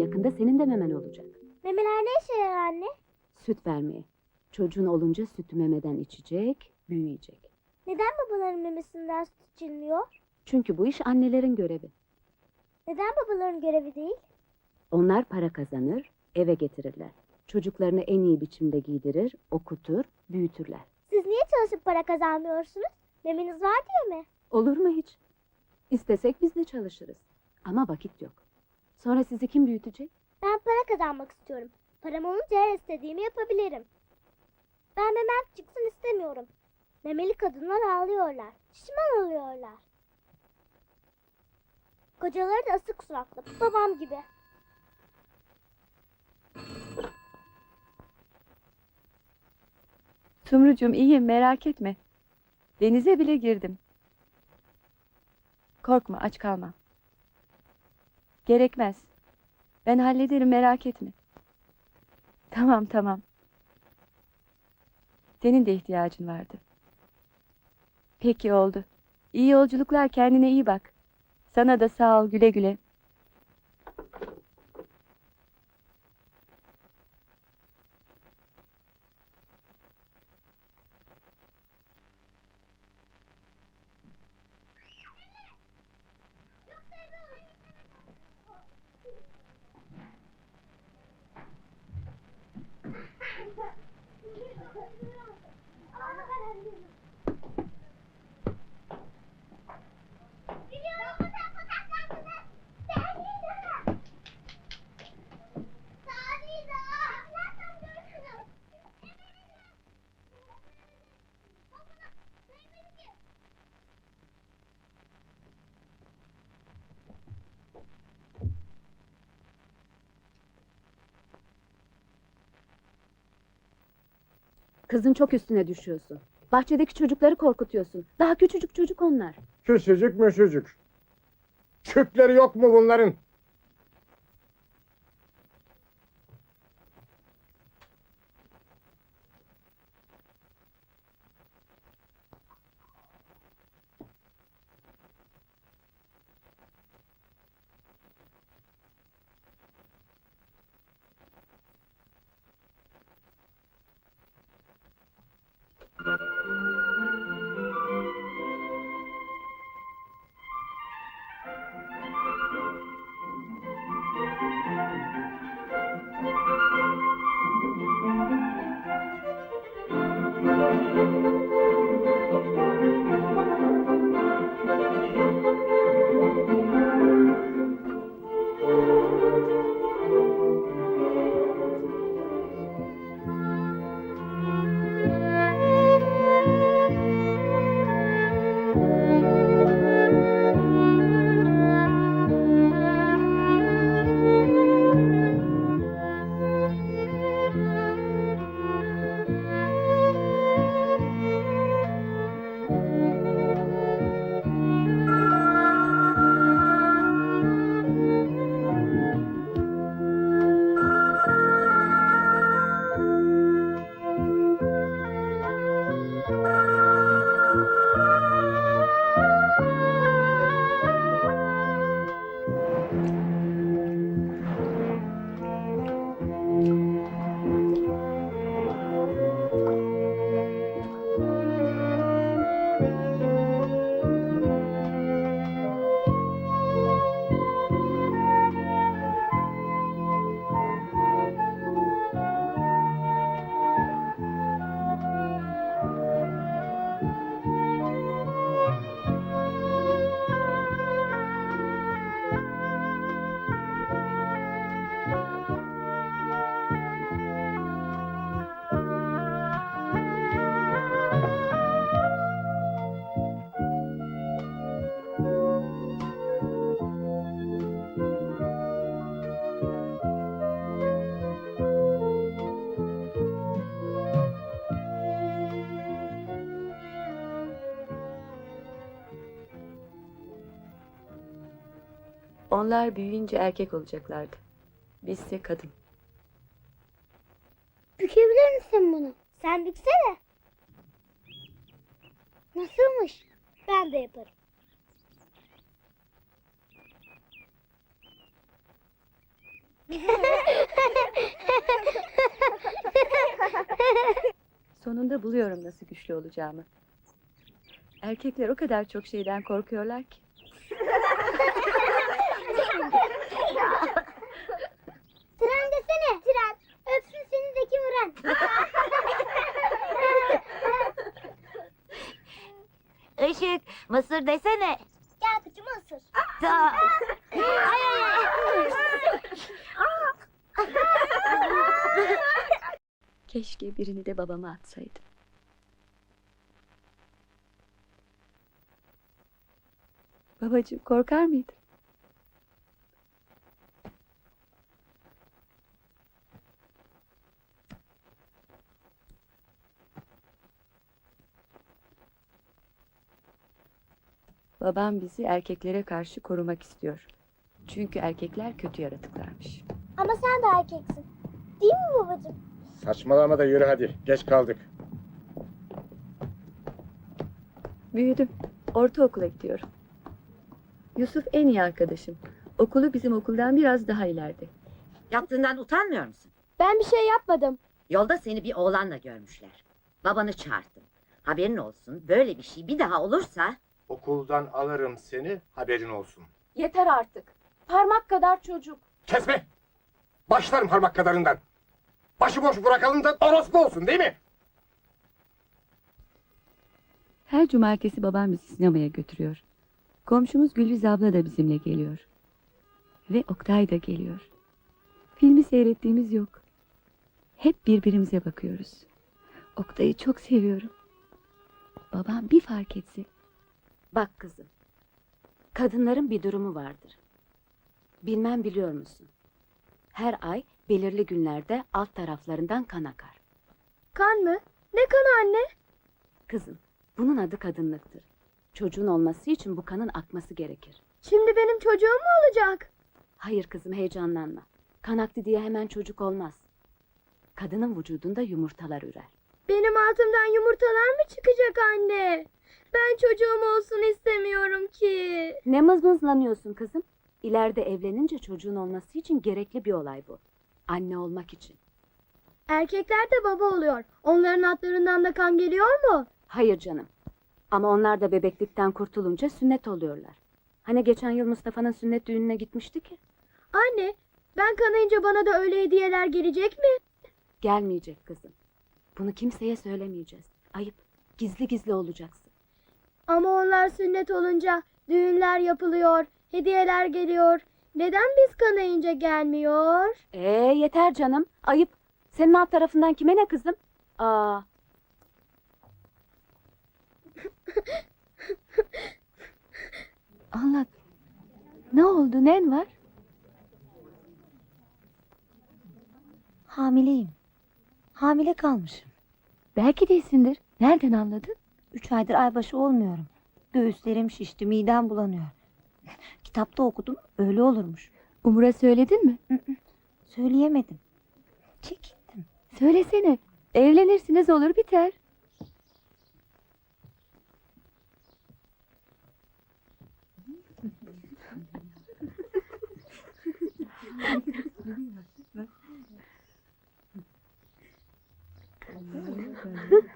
Yakında senin de memen olacak. Memeler ne işe yarar anne? Süt vermeye. Çocuğun olunca sütü memeden içecek, büyüyecek. Neden babaların memesinden süt içilmiyor? Çünkü bu iş annelerin görevi. Neden babaların görevi değil? Onlar para kazanır, eve getirirler. Çocuklarını en iyi biçimde giydirir, okutur, büyütürler. Siz niye çalışıp para kazanmıyorsunuz? Memeniz var diye mi? Olur mu hiç? İstesek biz de çalışırız. Ama vakit yok. Sonra sizi kim büyütecek? Ben para kazanmak istiyorum. Param olunca her istediğimi yapabilirim. Ben memem çıksın istemiyorum. Memeli kadınlar ağlıyorlar. Şişman oluyorlar. Kocaları da asık suratlı. Babam gibi. Sumrucuğum iyiyim merak etme. Denize bile girdim. Korkma aç kalma. Gerekmez. Ben hallederim merak etme. Tamam tamam. Senin de ihtiyacın vardı. Peki oldu. İyi yolculuklar kendine iyi bak. Sana da sağ ol güle güle. Kızın çok üstüne düşüyorsun. Bahçedeki çocukları korkutuyorsun. Daha küçücük çocuk onlar. Küçücük müçücük. Küpleri yok mu bunların? Onlar büyüyünce erkek olacaklardı. Bizse kadın. Bükebilir misin bunu? Sen büksene. Nasılmış? Ben de yaparım. Sonunda buluyorum nasıl güçlü olacağımı. Erkekler o kadar çok şeyden korkuyorlar ki. Işık, mısır desene. Gel kıçımı ısır. Ta. Keşke birini de babama atsaydım. Babacığım korkar mıydın? Babam bizi erkeklere karşı korumak istiyor. Çünkü erkekler kötü yaratıklarmış. Ama sen de erkeksin. Değil mi babacığım? Saçmalama da yürü hadi. Geç kaldık. Büyüdüm. Ortaokula gidiyorum. Yusuf en iyi arkadaşım. Okulu bizim okuldan biraz daha ileride. Yaptığından utanmıyor musun? Ben bir şey yapmadım. Yolda seni bir oğlanla görmüşler. Babanı çağırdım. Haberin olsun böyle bir şey bir daha olursa... Okuldan alırım seni haberin olsun. Yeter artık. Parmak kadar çocuk. Kesme! Başlarım parmak kadarından. Başıboş bırakalım da orospu olsun değil mi? Her cumartesi babam bizi sinemaya götürüyor. Komşumuz Gülriz abla da bizimle geliyor. Ve Oktay da geliyor. Filmi seyrettiğimiz yok. Hep birbirimize bakıyoruz. Oktay'ı çok seviyorum. Babam bir fark etse Bak kızım. Kadınların bir durumu vardır. Bilmem biliyor musun? Her ay belirli günlerde alt taraflarından kan akar. Kan mı? Ne kanı anne? Kızım, bunun adı kadınlıktır. Çocuğun olması için bu kanın akması gerekir. Şimdi benim çocuğum mu olacak? Hayır kızım heyecanlanma. Kan aktı diye hemen çocuk olmaz. Kadının vücudunda yumurtalar ürer. Benim altımdan yumurtalar mı çıkacak anne? Ben çocuğum olsun istemiyorum ki. Ne mızmızlanıyorsun kızım? İleride evlenince çocuğun olması için gerekli bir olay bu. Anne olmak için. Erkekler de baba oluyor. Onların atlarından da kan geliyor mu? Hayır canım. Ama onlar da bebeklikten kurtulunca sünnet oluyorlar. Hani geçen yıl Mustafa'nın sünnet düğününe gitmişti ki? Anne, ben kanayınca bana da öyle hediyeler gelecek mi? Gelmeyecek kızım. Bunu kimseye söylemeyeceğiz. Ayıp. Gizli gizli olacaksın. Ama onlar sünnet olunca düğünler yapılıyor, hediyeler geliyor. Neden biz kanayınca gelmiyor? Ee yeter canım. Ayıp. Senin alt tarafından kime ne kızım? Aa, anlat. Ne oldu? Nen var? Hamileyim. Hamile kalmışım. Belki değilsindir. Nereden anladın? Üç aydır aybaşı olmuyorum. Göğüslerim şişti, midem bulanıyor. Kitapta okudum, öyle olurmuş. Umur'a söyledin mi? Söyleyemedim. Çekindim. Söylesene. Evlenirsiniz olur biter.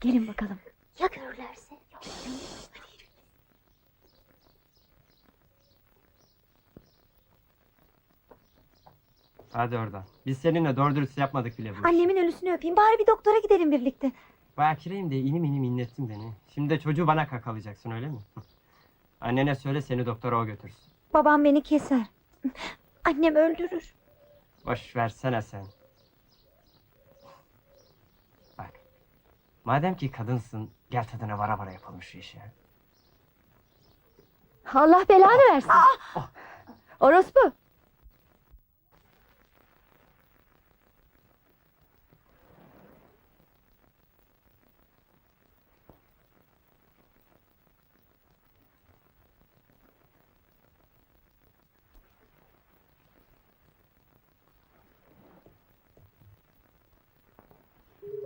Gelin bakalım. Ya görürlerse? Hadi oradan. Biz seninle doğru dürüst yapmadık bile bu işi. Annemin ölüsünü öpeyim. Bari bir doktora gidelim birlikte. Bakireyim de inim inim inlettin beni. Şimdi de çocuğu bana kakalayacaksın öyle mi? Annene söyle seni doktora o götürsün. Babam beni keser. Annem öldürür. Boş versene sen. Bak. Madem ki kadınsın gel tadına vara vara yapalım şu işi. Allah belanı versin. Orospu.